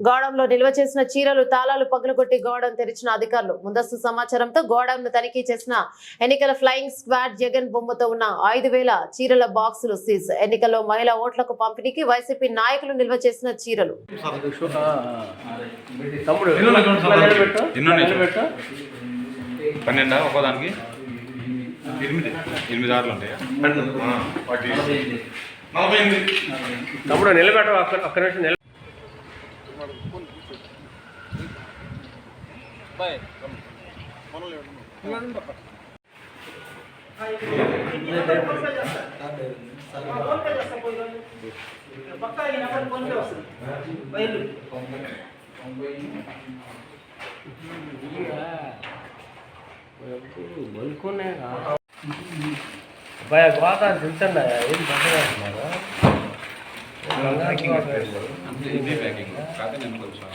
గోడంలో నిల్వ చేసిన చీరలు తాళాలు పగులగొట్టి గోడం తెరిచిన అధికారులు ముందస్తు సమాచారంతో గోడంను తనిఖీ చేసిన ఎన్నికల ఫ్లయింగ్ స్క్వాడ్ జగన్ బొమ్మతో ఉన్న ఐదు వేల చీరల బాక్సులు సీజ్ ఎన్నికల్లో మహిళా ఓట్లకు పంపిణీకి వైసీపీ నాయకులు నిల్వ చేసిన చీరలు తమ్ముడు ఎన్నో నిమిషాలు ఇట్లా నిలబెట్టు. ఎన్నో నిమిషాలు? నిలబెట్టు. పన్నెండా ఒక్కోదానికి ఎనిమిది ఎనిమిది ఆరులు ఉంటాయా ఆ, వాటి నలభై ఎనిమిది తమ్ముడు తింటున్నా ఏం పక్కన ప్యాకింగ్ కాకపోతే నేను కొంచెం